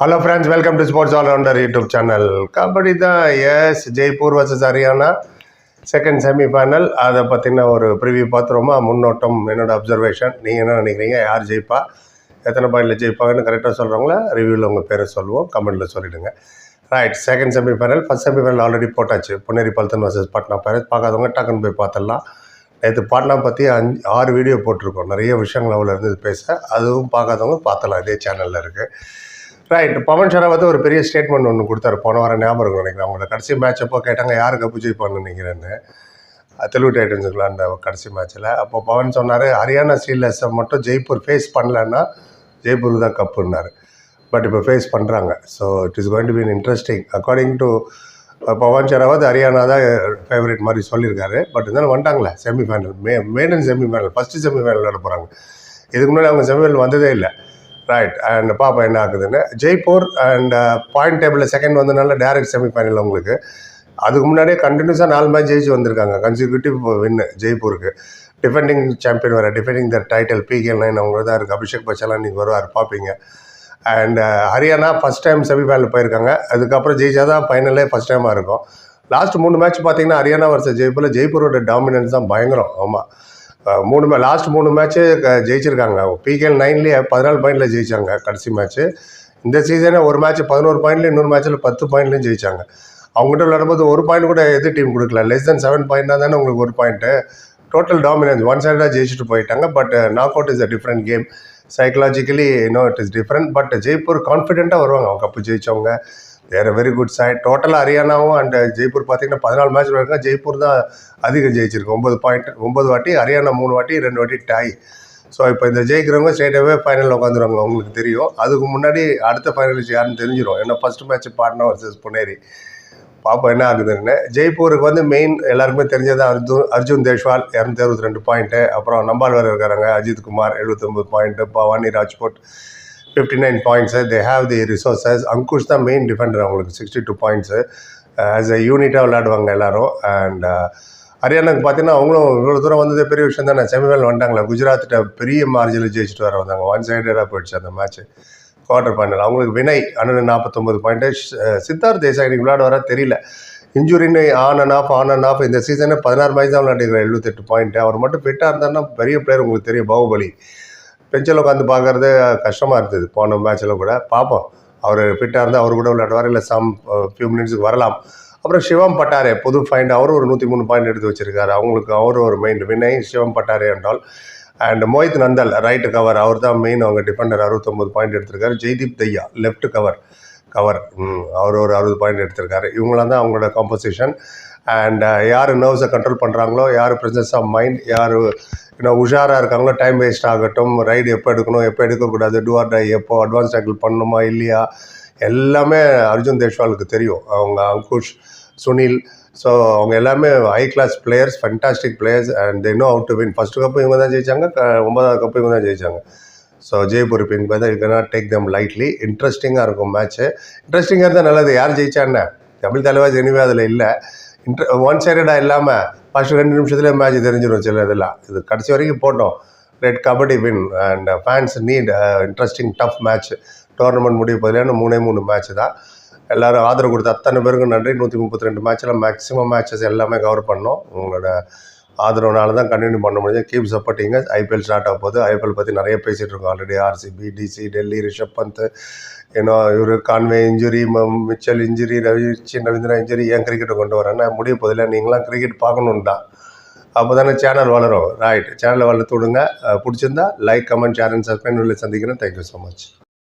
Hello friends welcome to sports allrounder YouTube channel kabaddi தான் S Jaipur versus Haryana second semifinal அதை பற்றின ஒரு preview பார்த்துருவோமா? முன்னோட்டம் என்னோட observation நீங்கள் என்ன நினைக்கிறீங்க? யார் ஜெயிப்பா? எத்தனை பாயிண்டில் ஜெயிப்பாங்கன்னு கரெக்டாக சொல்கிறவங்கள ரிவ்யூவில் உங்கள் பேரை சொல்லுவோம். கமெண்ட்டில் சொல்லிவிடுங்க right second semifinal first semifinal already போட்டாச்சு. பொன்னேரி பல்தன் வர்சஸ் பாட்னா பேரஸ் பார்க்காதவங்க டக்குன்னு போய் பார்த்துடலாம். நேற்று பாட்னா பற்றி அஞ்சு ஆறு வீடியோ போட்டிருக்கோம். நிறைய விஷயங்கள் அவ்வளோ இருந்து பேச. அதுவும் பார்க்காதவங்க பார்த்தலாம் இதே சேனலில் இருக்குது ரைட் பவன் ஷராவத் ஒரு பெரிய ஸ்டேட்மெண்ட் ஒன்று கொடுத்தாரு. போன வாரம் ஞாபகம் இருக்கும் நினைக்கிறேன். அவங்களோட கடைசி மேட்ச் அப்போ கேட்டாங்க யாரு கப்பு ஜெயிப்பான்னு நினைக்கிறேன்னு? தெலுங்கு டைட்டன்ஸுக்குலாம் அந்த கடைசி மேட்ச்சில் அப்போ பவன் சொன்னார் ஹரியானா ஸ்ரீலஸை மட்டும் ஜெய்ப்பூர் ஃபேஸ் பண்ணலன்னா ஜெய்ப்பூர் தான் கப்புன்னாரு பட் இப்போ ஃபேஸ் பண்ணுறாங்க so it is going to be interesting according to Pawan Sehrawat Haryana தான் ஃபேவரேட் மாதிரி சொல்லியிருக்காரு. பட் இருந்தாலும் வந்துட்டாங்களே செமிஃபைனல் மே மேடன் செமிஃபைனல் ஃபஸ்ட்டு செமிஃபைனல் விளையாட போகிறாங்க இதுக்கு முன்னாடி அவங்க செமிஃபைனல் வந்ததே இல்லை. ரைட் அண்ட் பாப்பா என்ன ஆகுதுன்னு ஜெய்ப்பூர் அண்ட் பாயிண்ட் டேபிளில் செகண்ட் வந்தனால டேரக்ட் செமிஃபைனல் உங்களுக்கு. அதுக்கு முன்னாடியே கண்டினியூஸாக நாலு மேட்ச் ஜெயிச்சு வந்திருக்காங்க. கன்சிக்யூட்டிவ் வின்னு ஜெய்ப்பூருக்கு டிஃபெண்டிங் சாம்பியன் வர defending the title PK nine அவங்க தான் இருக்குது அபிஷேக் பச்சாலாம் நீங்கள் வருவார் பார்ப்பீங்க and Haryana first time semifinal போயிருக்காங்க. அதுக்கப்புறம் ஜெயிச்சா தான் ஃபைனலே ஃபஸ்ட் டைமாக இருக்கும். லாஸ்ட் மூணு மேட்ச் பார்த்தீங்கன்னா ஹரியானா வருஷம் ஜெய்ப்பூரில் ஜெய்ப்பூரோட டாமினன்ஸ் தான் பயங்கரம். ஆமாம் மூணு மே லாஸ்ட் மூணு மேட்ச்சு ஜெயிச்சிருக்காங்க. பிகேஎல் நைன்லேயே பதினாலு பாயிண்டில் ஜெயிச்சாங்க கடைசி மேட்ச்சு இந்த சீசனே ஒரு மேட்ச் பதினோரு பாயிண்ட்லேயும் இன்னொரு மேட்ச்சில் பத்து பாயிண்ட்லையும் ஜெயிச்சாங்க. அவங்ககிட்ட விளையாடும்போது ஒரு பாயிண்ட் கூட எது டீம் கொடுக்கல. லெஸ் தென் செவன் பாயிண்ட்னா தானே உங்களுக்கு ஒரு பாயிண்ட்டு டோட்டல் டாமினன்ஸ் ஒன் சைடாக ஜெயிச்சுட்டு போயிட்டாங்க but knock out is a different game psychologically no it is different but Jaipur கான்ஃபிடென்ட்டாக வருவாங்க. அவங்க கப்பு ஜெயிச்சவங்க. தேர் வெரி குட் சைட் டோட்டலாக ஹரியானாவும் அண்ட் ஜெய்ப்பூர் பார்த்தீங்கன்னா பதினாலு மேட்ச் வரைக்கும் ஜெய்ப்பூர் தான் அதிகம் ஜெயிச்சிருக்கு. ஒம்பது பாயிண்ட் ஒம்பது வாட்டி ஹரியானா மூணு வாட்டி ரெண்டு வாட்டி டாய் ஸோ இப்போ இந்த ஜெயிக்கிறவங்க ஸ்ட்ரெயிட்டாகவே ஃபைனலில் உட்காந்துருவாங்க உங்களுக்கு தெரியும். அதுக்கு முன்னாடி அடுத்த ஃபைனலிஸ்ட் யாருன்னு தெரிஞ்சிடும் ஏன்னா first match Patna versus Puneri பார்ப்போம் என்ன ஆகுதுன்னு. ஜெய்ப்பூருக்கு வந்து மெயின் எல்லாருக்குமே தெரிஞ்சது அர்ஜுன் அர்ஜுன் தேஷ்வால் இரநூத்தி அறுபத்தி ரெண்டு பாயிண்ட்டு அப்புறம் நம்பால் வேறு இருக்காங்க Ajith Kumar எழுபத்தொம்பது point Bhavani Rajkot fifty nine points they have the resources Ankush தான் மெயின் டிஃபெண்டர் அவங்களுக்கு sixty two points as a யூனிட்டாக விளையாடுவாங்க எல்லோரும். அண்ட் uh, ஹரியானாக்கு பார்த்தீங்கன்னா அவங்களும் இவ்வளோ தூரம் வந்தது பெரிய விஷயம் தானே. செமிஃபைனல் வந்துட்டாங்களே. குஜராத்திட்ட பெரிய மார்ஜினில் ஜெயிச்சுட்டு வர வந்தாங்க. ஒன் சைடடாக போயிடுச்சு அந்த மேட்ச் குவார்டர் ஃபைனல் அவங்களுக்கு வினய் அண்ணன் நாற்பத்தொம்பது பாயிண்ட்டு eh? சித்தார்த் தேசாய் இன்னைக்கு விளையாட வர தெரியல இன்ஜுரின்னு on and off on and off இந்த சீசனே பதினாறு மேட்ச் தான் விளையாடிக்கிறார் எழுபத்தெட்டு பாயிண்ட்டு அவர் மட்டும் ஃபிட்டாக இருந்தாருன்னா பெரிய பிளேயர் உங்களுக்கு தெரியும். பாகுபலி. பெஞ்சில் உட்காந்து பார்க்குறது கஷ்டமாக இருந்தது. போன மேட்ச்சில் கூட. பார்ப்போம். அவர் ஃபிட்டாக இருந்தால் அவர் கூட விளையாடுவார்? இல்லை சம் ஃபியூ uh, மினிட்ஸுக்கு வரலாம். அப்புறம் சிவம் பட்டாரே. புது ஃபைண்ட் அவரும் ஒரு நூற்றி மூணு பாயிண்ட் எடுத்து வச்சிருக்காரு. அவங்களுக்கு அவரும் ஒரு மெயின் வினய் சிவம் பட்டாரே என்றால் and Mohit Nandal right cover அவர் தான் மெயின் அவங்க டிஃபெண்டர் அறுபத்தொம்பது பாயிண்ட் எடுத்திருக்காரு. Jaideep Dahiya left cover cover அவர் ஒரு அறுபது பாயிண்ட் எடுத்திருக்காரு. இவங்களாம் தான் அவங்களோட காம்போசிஷன் அண்ட் யார் நர்வ்ஸை கண்ட்ரோல் பண்ணுறாங்களோ யார் ப்ரெசன்ஸ் ஆஃப் மைண்ட் யார் இன்னும் உஷாராக இருக்காங்களோ டைம் வேஸ்ட் ஆகட்டும் ரைடு எப்போ எடுக்கணும் எப்போ எடுக்கக்கூடாது டூ ஆர் டை எப்போ அட்வான்ஸ் டேக்கிள் பண்ணணுமா இல்லையா? எல்லாமே அர்ஜுன் தேஷ்வாலுக்கு தெரியும். அவங்க அங்குஷ் சுனில் ஸோ அவங்க எல்லாமே high class players fantastic players and they know how to win first cup இவங்க தான் ஜெயிச்சாங்க ஒன்பதாவது கப்பு இவங்க தான் ஜெயிச்சாங்க. ஸோ ஜெய்ப்பூர் இப்போ பேந்தர் தான் யூ டேக் தம் லைட்லி இன்ட்ரெஸ்டிங்காக இருக்கும் மேட்ச்சு இன்ட்ரெஸ்டிங்காக இருந்தால் நல்லது. யார் ஜெயிச்சா என்ன? தமிழ் தலைவாஸ் எனிவே அதில் இல்லை. இன்ட்ர ஒன் சைடடாக இல்லாமல் ஃபஸ்ட்டு ரெண்டு நிமிஷத்துலேயே மேட்ச் தெரிஞ்சிடும் சில இதெல்லாம். இது கடைசி வரைக்கும் போட்டோம். Let kabaddi win and fans need interesting tough match tournament முடிய போதில் மூணே மூணு மேட்ச் தான். எல்லோரும் ஆதரவு கொடுத்த அத்தனை பேருக்கும் நன்றி. நூற்றி முப்பத்தி ரெண்டு மேட்ச்சில் மேக்ஸிமம் மேட்சஸ் எல்லாமே கவர் பண்ணோம். உங்களோட ஆதரவுனால தான் கண்டினியூ பண்ண முடியும் கீப் சப்போர்ட்டிங்க ஐபிஎல் ஸ்டார்ட் ஆக போகுது. ஐபிஎல் பற்றி நிறைய பேசிகிட்டு இருக்கோம் already RCB DC Delhi Rishabh Pant ஏன்னா இவர் Conway injury Mitchell injury Ravi சின்ன ரவீந்திரா இன்ஜுரி ஏன் கிரிக்கெட்டை கொண்டு வரேன்னா முடிய போதில்லை நீங்களாம் கிரிக்கெட் பார்க்கணுன்டா அப்போ தானே சேனல் வளரும். ரைட் சேனலை வளர்த்து விடுங்க. பிடிச்சிருந்தா like comment share and subscribe சந்திக்கிறேன். Thank you so much